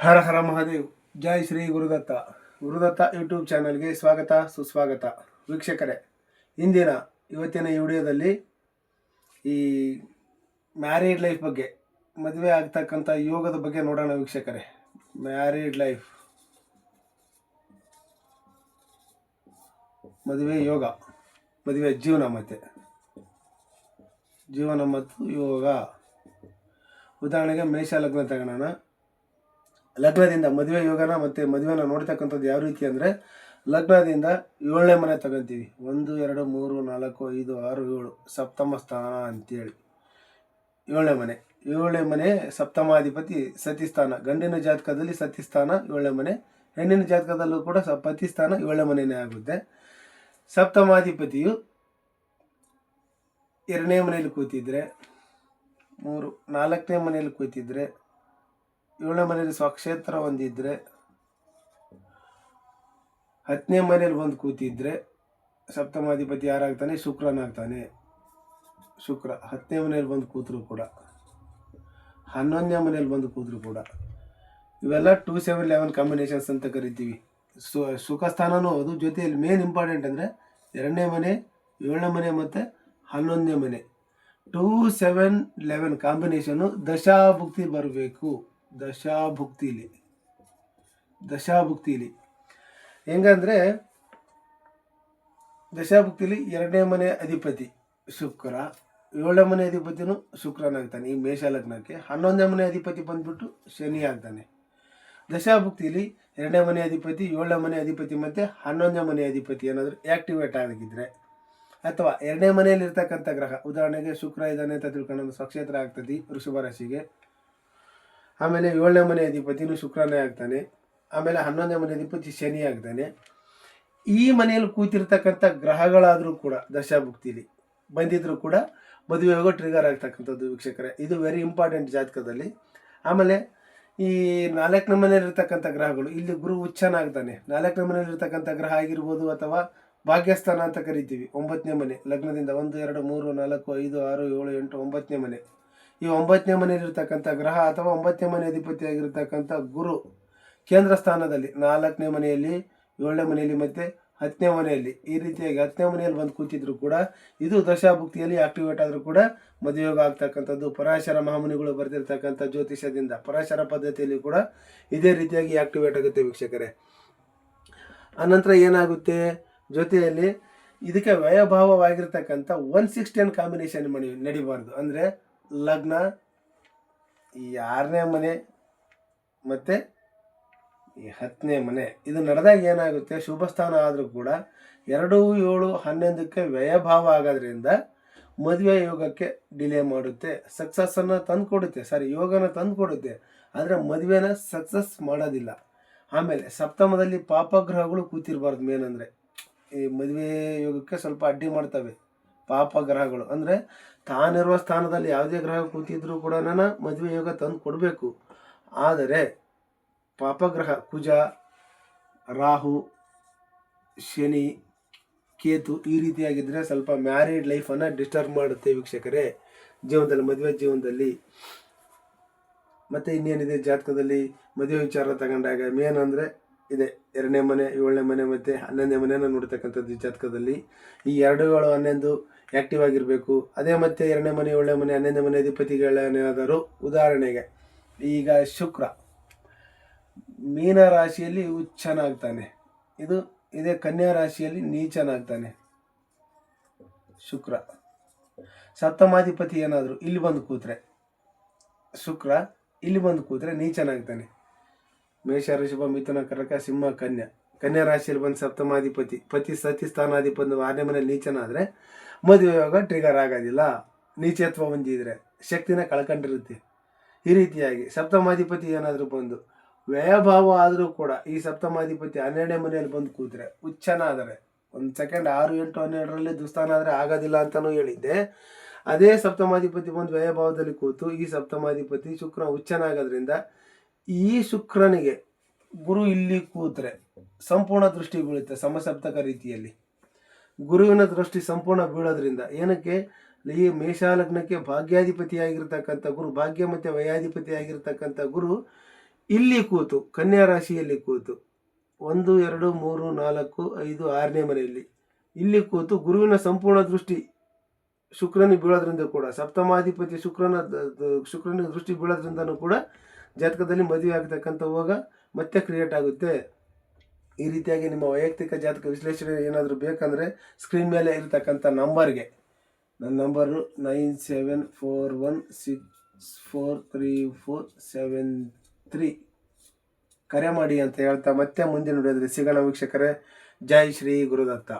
ಹರ ಹರ ಮಹಾದೇವ್. ಜೈ ಶ್ರೀ ಗುರುದತ್ತ. ಗುರುದತ್ತ ಯೂಟ್ಯೂಬ್ ಚಾನಲ್ಗೆ ಸ್ವಾಗತ, ಸುಸ್ವಾಗತ. ವೀಕ್ಷಕರೇ, ಇಂದಿನ ಇವತ್ತಿನ ಈ ವಿಡಿಯೋದಲ್ಲಿ ಈ ಮ್ಯಾರಿಡ್ ಲೈಫ್ ಬಗ್ಗೆ, ಮದುವೆ ಆಗ್ತಕ್ಕಂಥ ಯೋಗದ ಬಗ್ಗೆ ನೋಡೋಣ ವೀಕ್ಷಕರೇ. Married life. ಮದುವೆ ಯೋಗ. ಮದುವೆ ಜೀವನ ಮತ್ತೆ. ಜೀವನ ಮತ್ತು ಯೋಗ. ಉದಾಹರಣೆಗೆ ಮೇಷ ಲಗ್ನ ತಗೋಣ ಲಗ್ನದಿಂದ ಮದುವೆ ಯೋಗನ ಮತ್ತು ಮದುವೆನ ನೋಡ್ತಕ್ಕಂಥದ್ದು ಯಾವ ರೀತಿ ಅಂದರೆ, ಲಗ್ನದಿಂದ ಏಳನೇ ಮನೆ ತಗೊಂತೀವಿ. ಒಂದು, ಎರಡು, ಮೂರು, ನಾಲ್ಕು, ಐದು, ಆರು, ಏಳು, ಸಪ್ತಮ ಸ್ಥಾನ ಅಂತೇಳಿ. ಏಳನೇ ಮನೆ. ಏಳನೇ ಮನೆ ಸಪ್ತಮಾಧಿಪತಿ ಸತಿಸ್ಥಾನ. ಗಂಡಿನ ಜಾತಕದಲ್ಲಿ ಸತಿಸ್ಥಾನ, ಏಳನೇ ಮನೆ. ಹೆಣ್ಣಿನ ಜಾತಕದಲ್ಲೂ ಕೂಡ ಸ, ಪತಿಸ್ಥಾನ ಏಳನೇ ಮನೆಯೇ ಆಗುತ್ತೆ. ಸಪ್ತಮಾಧಿಪತಿಯು ಎರಡನೇ ಮನೆಯಲ್ಲಿ ಕೂತಿದ್ರೆ, ಮೂರು, ನಾಲ್ಕನೇ ಮನೆಯಲ್ಲಿ ಕೂತಿದ್ರೆ ಏಳನೇ ಮನೆಯಲ್ಲಿ ಸ್ವಕ್ಷೇತ್ರ ಹೊಂದಿದ್ರೆ, ಹತ್ತನೇ ಮನೆಯಲ್ಲಿ ಬಂದು ಕೂತಿದ್ರೆ ಸಪ್ತಮಾಧಿಪತಿ ಯಾರಾಗ್ತಾನೆ, ಶುಕ್ರನಾಗ್ತಾನೆ. ಶುಕ್ರ, ಹತ್ತನೇ ಮನೆಯಲ್ಲಿ ಬಂದು ಕೂತರು ಕೂಡ, ಹನ್ನೊಂದನೇ ಮನೆಯಲ್ಲಿ ಬಂದು ಕೂತರು ಕೂಡ. ಇವೆಲ್ಲ ಟೂ ಸೆವೆನ್ ಲೆವೆನ್ ಕಾಂಬಿನೇಷನ್ಸ್ ಅಂತ ಕರಿತೀವಿ. ಸು, ಸುಖ ಸ್ಥಾನವೂ ಅದು ಜೊತೆಯಲ್ಲಿ ಮೇನ್ ಇಂಪಾರ್ಟೆಂಟ್ ಅಂದರೆ ಎರಡನೇ ಮನೆ, ಏಳನೇ ಮನೆ ಮತ್ತು ಹನ್ನೊಂದನೇ ಮನೆ. ಟೂ ಸೆವೆನ್ ಲೆವೆನ್ ಕಾಂಬಿನೇಷನ್ನು ದಶಾಭುಕ್ತಿ ಬರಬೇಕು. ದಶಾಭುಕ್ತಿಲಿ. ದಶಾಭುಕ್ತಿಲಿ. ಹೆಂಗಂದ್ರೆ ದಶಾಭುಕ್ತಿಲಿ ಎರಡನೇ ಮನೆ ಅಧಿಪತಿ ಶುಕ್ರ, ಏಳನೇ ಮನೆ ಅಧಿಪತಿನೂ ಶುಕ್ರನಾಗ್ತಾನೆ ಈ ಮೇಷ ಲಗ್ನಕ್ಕೆ ಹನ್ನೊಂದನೇ ಮನೆ ಅಧಿಪತಿ ಬಂದ್ಬಿಟ್ಟು ಶನಿ ಆಗ್ತಾನೆ. ದಶಾಭುಕ್ತಿಲಿ ಎರಡನೇ ಮನೆ ಅಧಿಪತಿ, ಏಳನೇ ಮನೆ ಅಧಿಪತಿ ಮತ್ತು ಹನ್ನೊಂದನೇ ಮನೆ ಅಧಿಪತಿ ಏನಾದರೂ ಆ್ಯಕ್ಟಿವೇಟ್ ಆಗಿದ್ರೆ. ಅಥವಾ ಎರಡನೇ ಮನೆಯಲ್ಲಿ ಇರ್ತಕ್ಕಂಥ ಗ್ರಹ, ಉದಾಹರಣೆಗೆ ಶುಕ್ರ ಇದ್ದಾನೆ ಅಂತ ತಿಳ್ಕೊಂಡು ಸ್ವಕ್ಷೇತ್ರ ಆಗ್ತದೆ ವೃಷಭ ರಾಶಿಗೆ. ಆಮೇಲೆ ಏಳನೇ ಮನೆ ಅಧಿಪತಿನೂ ಶುಕ್ರನೇ ಆಗ್ತಾನೆ. ಆಮೇಲೆ ಹನ್ನೊಂದನೇ ಮನೆ ಅಧಿಪತಿ ಶನಿ ಆಗ್ತಾನೆ. ಈ ಮನೆಯಲ್ಲಿ ಕೂತಿರ್ತಕ್ಕಂಥ ಗ್ರಹಗಳಾದರೂ ಕೂಡ, ದಶಾಭುಕ್ತಿಲಿ ಬಂದಿದ್ದರೂ ಕೂಡ ಮದುವೆ ಹೋಗೋ ಟ್ರಿಗರ್ ಆಗ್ತಕ್ಕಂಥದ್ದು ವೀಕ್ಷಕರೇ. ಇದು ವೆರಿ ಇಂಪಾರ್ಟೆಂಟ್ ಜಾತಕದಲ್ಲಿ. ಆಮೇಲೆ ಈ ನಾಲ್ಕನೇ ಮನೆಯಲ್ಲಿರ್ತಕ್ಕಂಥ ಗ್ರಹಗಳು, ಇಲ್ಲಿ ಗುರು ಉಚ್ಚನಾಗ್ತಾನೆ ನಾಲ್ಕನೇ ಮನೆಯಲ್ಲಿರ್ತಕ್ಕಂಥ ಗ್ರಹ ಆಗಿರ್ಬೋದು ಅಥವಾ ಭಾಗ್ಯಸ್ಥಾನ ಅಂತ ಕರಿತೀವಿ. ಒಂಬತ್ತನೇ ಮನೆ, ಲಗ್ನದಿಂದ ಒಂದು, ಎರಡು, ಮೂರು, ನಾಲ್ಕು, ಐದು, ಆರು, ಏಳು, ಎಂಟು, ಒಂಬತ್ತನೇ ಮನೆ. ಈ ಒಂಬತ್ತನೇ ಮನೆಯಲ್ಲಿರ್ತಕ್ಕಂಥ ಗ್ರಹ ಅಥವಾ ಒಂಬತ್ತನೇ ಮನೆ ಅಧಿಪತಿಯಾಗಿರ್ತಕ್ಕಂಥ ಗುರು ಕೇಂದ್ರ ಸ್ಥಾನದಲ್ಲಿ ನಾಲ್ಕನೇ ಮನೆಯಲ್ಲಿ, ಏಳನೇ ಮನೆಯಲ್ಲಿ ಮತ್ತು ಹತ್ತನೇ ಮನೆಯಲ್ಲಿ. ಈ ರೀತಿಯಾಗಿ ಹತ್ತನೇ ಮನೆಯಲ್ಲಿ ಬಂದು ಕೂತಿದ್ರು ಕೂಡ ಇದು ದಶಾಭುಕ್ತಿಯಲ್ಲಿ ಆಕ್ಟಿವೇಟ್ ಆದರೂ ಕೂಡ ಮದುವೆಯೋಗ ಆಗ್ತಕ್ಕಂಥದ್ದು. ಪರಾಶರ ಮಹಾಮುನಿಗಳು ಬರೆದಿರ್ತಕ್ಕಂಥ ಜ್ಯೋತಿಷದಿಂದ ಪರಾಶರ ಪದ್ಧತಿಯಲ್ಲಿ ಕೂಡ ಇದೇ ರೀತಿಯಾಗಿ ಆಕ್ಟಿವೇಟ್ ಆಗುತ್ತೆ ವೀಕ್ಷಕರೇ. ಆನಂತರ ಏನಾಗುತ್ತೆ? ಜೊತೆಯಲ್ಲಿ ಇದಕ್ಕೆ ವ್ಯಯಭಾವವಾಗಿರ್ತಕ್ಕಂಥ ಒನ್ ಸಿಕ್ಸ್ಟಿ ಟೆನ್ ಕಾಂಬಿನೇಷನ್ ಮಾಡಿ ನಡಿಬಾರ್ದು. ಅಂದರೆ ಲಗ್ನ, ಈ ಆರನೇ ಮನೆ ಮತ್ತು ಈ ಹತ್ತನೇ ಮನೆ. ಇದು ನಡೆದಾಗ ಏನಾಗುತ್ತೆ? ಶುಭಸ್ಥಾನ ಆದರೂ ಕೂಡ ಎರಡು ಏಳು ಹನ್ನೊಂದಕ್ಕೆ ವ್ಯಯಭಾವ ಆಗೋದ್ರಿಂದ ಮದುವೆ ಯೋಗಕ್ಕೆ ಡಿಲೇ ಮಾಡುತ್ತೆ. ಸಕ್ಸಸ್ಸನ್ನು ತಂದು ಕೊಡುತ್ತೆ ಸಾರಿ ಯೋಗನ ತಂದು ಕೊಡುತ್ತೆ ಆದರೆ ಮದುವೆನ ಸಕ್ಸಸ್ ಮಾಡೋದಿಲ್ಲ. ಆಮೇಲೆ ಸಪ್ತಮದಲ್ಲಿ ಪಾಪಗ್ರಹಗಳು ಕೂತಿರಬಾರ್ದು ಮೇನ್ ಈ ಮದುವೆ ಯೋಗಕ್ಕೆ ಸ್ವಲ್ಪ ಅಡ್ಡಿ ಮಾಡ್ತವೆ. ಪಾಪಗ್ರಹಗಳು. ಅಂದರೆ ತಾನಿರುವ ಸ್ಥಾನದಲ್ಲಿ ಯಾವುದೇ ಗ್ರಹ ಕೂತಿದ್ರು ಕೂಡ ನಾನು ಮದುವೆ ಯೋಗ ತಂದು ಕೊಡಬೇಕು. ಆದರೆ ಪಾಪಗ್ರಹ, ಕುಜ, ರಾಹು, ಶನಿ, ಕೇತು ಈ ರೀತಿಯಾಗಿದ್ದರೆ ಸ್ವಲ್ಪ ಮ್ಯಾರಿಡ್ ಲೈಫನ್ನು ಡಿಸ್ಟರ್ಬ್ ಮಾಡುತ್ತೆ ವೀಕ್ಷಕರೇ. ಜೀವನದಲ್ಲಿ, ಮದುವೆ ಜೀವನದಲ್ಲಿ. ಮತ್ತು ಇನ್ನೇನಿದೆ ಜಾತಕದಲ್ಲಿ? ಮದುವೆ ವಿಚಾರ ತಗೊಂಡಾಗ ಮೇನ್ ಅಂದರೆ ಇದೆ. ಎರಡನೇ ಮನೆ, ಏಳನೇ ಮನೆ ಮತ್ತು ಹನ್ನೊಂದನೇ ಮನೆಯನ್ನು ನೋಡ್ತಕ್ಕಂಥದ್ದು ಈ ಜಾತಕದಲ್ಲಿ. ಈ ಎರಡು ಏಳು ಹನ್ನೊಂದು ಆ್ಯಕ್ಟಿವ್ ಆಗಿರಬೇಕು. ಅದೇ ಮತ್ತೆ ಎರಡನೇ ಮನೆ, ಏಳನೇ ಮನೆ, ಹನ್ನೊಂದನೇ ಮನೆ ಅಧಿಪತಿಗಳೇನಾದರೂ ಉದಾಹರಣೆಗೆ, ಈಗ ಶುಕ್ರ ಮೀನ ರಾಶಿಯಲ್ಲಿ ಉಚ್ಚನಾಗ್ತಾನೆ. ಇದು ಇದೇ ಕನ್ಯಾ ರಾಶಿಯಲ್ಲಿ ನೀಚನಾಗ್ತಾನೆ. ಶುಕ್ರ ಸಪ್ತಮಾಧಿಪತಿ ಏನಾದರೂ, ಇಲ್ಲಿ ಬಂದು ಕೂತ್ರೆ, ಶುಕ್ರ ಇಲ್ಲಿ ಬಂದು ಕೂತ್ರೆ ನೀಚನಾಗ್ತಾನೆ. ಮೇಷ ಋಷಭ ಮಿಥುನ ಕರಕ ಸಿಂಹ, ಕನ್ಯಾ. ಕನ್ಯಾ ರಾಶಿಯಲ್ಲಿ ಬಂದು ಸಪ್ತಮಾಧಿಪತಿ, ಪತಿ ಸತಿ ಸ್ಥಾನಾಧಿಪತಿ ಆರನೇ ಮನೇಲಿ ನೀಚನಾದರೆ ಮದುವೆ ಯೋಗ ಟ್ರಿಗರ್ ಆಗೋದಿಲ್ಲ. ನೀಚತ್ವ ಹೊಂದಿದ್ರೆ ಶಕ್ತಿನ ಕಳ್ಕೊಂಡಿರುತ್ತೆ. ಈ ರೀತಿಯಾಗಿ ಸಪ್ತಮಾಧಿಪತಿ ಏನಾದರೂ ಬಂದು ವ್ಯಯಭಾವ ಆದರೂ ಕೂಡ ಈ ಸಪ್ತಮಾಧಿಪತಿ ಹನ್ನೆರಡನೇ ಮನೆಯಲ್ಲಿ ಬಂದು ಕೂತ್ರೆ ಉಚ್ಚನಾದರೆ ಒಂದು ಸೆಕೆಂಡ್ ಆರು, ಎಂಟು, ಹನ್ನೆರಡರಲ್ಲಿ ದುಸ್ತಾನ ಆದರೆ ಆಗೋದಿಲ್ಲ ಅಂತಲೂ ಹೇಳಿದ್ದೆ. ಅದೇ ಸಪ್ತಮಾಧಿಪತಿ ಬಂದು ವ್ಯಯಭಾವದಲ್ಲಿ ಕೂತು ಈ ಸಪ್ತಮಾಧಿಪತಿ ಶುಕ್ರ ಉಚ್ಚನಾಗೋದ್ರಿಂದ ಈ ಶುಕ್ರನಿಗೆ ಗುರು ಇಲ್ಲಿ ಕೂತ್ರೆ ಸಂಪೂರ್ಣ ದೃಷ್ಟಿ ಬೀಳುತ್ತೆ ಸಮಸಪ್ತಕ ರೀತಿಯಲ್ಲಿ. ಗುರುವಿನ ದೃಷ್ಟಿ ಸಂಪೂರ್ಣ ಬೀಳೋದ್ರಿಂದ ಏನಕ್ಕೆ? ಈ ಮೇಷಾಲಗ್ನಕ್ಕೆ ಭಾಗ್ಯಾಧಿಪತಿಯಾಗಿರ್ತಕ್ಕಂಥ ಗುರು, ಭಾಗ್ಯ ಮತ್ತು ವಯಾಧಿಪತಿಯಾಗಿರ್ತಕ್ಕಂಥ ಗುರು ಇಲ್ಲಿ ಕೂತು, ಕನ್ಯಾ ರಾಶಿಯಲ್ಲಿ ಕೂತು, ಒಂದು, ಎರಡು, ಮೂರು, ನಾಲ್ಕು, ಐದು, ಆರನೇ ಮನೆಯಲ್ಲಿ ಇಲ್ಲಿ ಕೂತು ಗುರುವಿನ ಸಂಪೂರ್ಣ ದೃಷ್ಟಿ ಶುಕ್ರನಿಗೆ ಬೀಳೋದ್ರಿಂದ ಕೂಡ, ಸಪ್ತಮಾಧಿಪತಿ ಶುಕ್ರನ ಶುಕ್ರನಿಗೆ ದೃಷ್ಟಿ ಬೀಳೋದ್ರಿಂದನೂ ಕೂಡ ಜಾತಕದಲ್ಲಿ ಮದುವೆ ಆಗ್ತಕ್ಕಂಥ ಹೋಗ ಮತ್ತೆ ಕ್ರಿಯೇಟ್ ಆಗುತ್ತೆ. ಈ ರೀತಿಯಾಗಿ ನಿಮ್ಮ ವೈಯಕ್ತಿಕ ಜಾತಕ ವಿಶ್ಲೇಷಣೆ ಏನಾದರೂ ಬೇಕಂದರೆ ಸ್ಕ್ರೀನ್ ಮೇಲೆ ಇರತಕ್ಕಂಥ ನಂಬರ್ಗೆ ನನ್ನ number nine seven four one six four three four seven three ಕರೆ ಮಾಡಿ ಅಂತ ಹೇಳ್ತಾ ಮತ್ತೆ ಮುಂದಿನ ನೋಡಿದರೆ ಸಿಗಣ ವೀಕ್ಷಕರೇ. ಜೈ ಶ್ರೀ ಗುರುದತ್ತ.